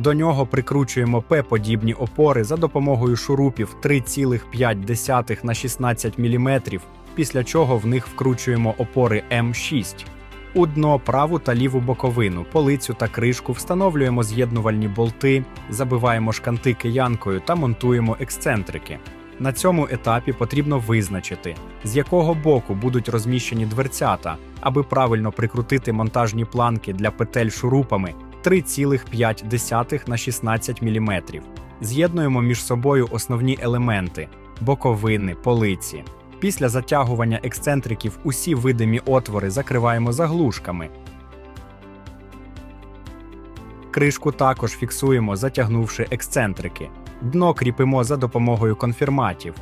До нього прикручуємо П-подібні опори за допомогою шурупів 3,5 на 16 мм, після чого в них вкручуємо опори М6. У дно праву та ліву боковину, полицю та кришку встановлюємо з'єднувальні болти, забиваємо шканти киянкою та монтуємо ексцентрики. На цьому етапі потрібно визначити, з якого боку будуть розміщені дверцята, аби правильно прикрутити монтажні планки для петель шурупами 3,5 на 16 мм. З'єднуємо між собою основні елементи боковини, полиці. Після затягування ексцентриків усі видимі отвори закриваємо заглушками. Кришку також фіксуємо, затягнувши ексцентрики. Дно кріпимо за допомогою конфірматів.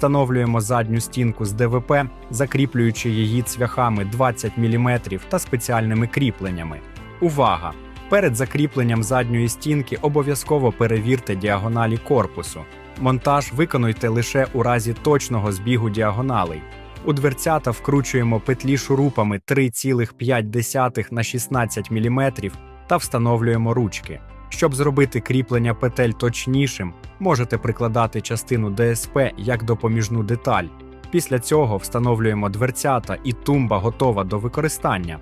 Встановлюємо задню стінку з ДВП, закріплюючи її цвяхами 20 мм та спеціальними кріпленнями. Увага! Перед закріпленням задньої стінки обов'язково перевірте діагоналі корпусу. Монтаж виконуйте лише у разі точного збігу діагоналей. У дверцята вкручуємо петлі шурупами 3,5 на 16 мм та встановлюємо ручки. Щоб зробити кріплення петель точнішим, можете прикладати частину ДСП як допоміжну деталь. Після цього встановлюємо дверцята і тумба готова до використання.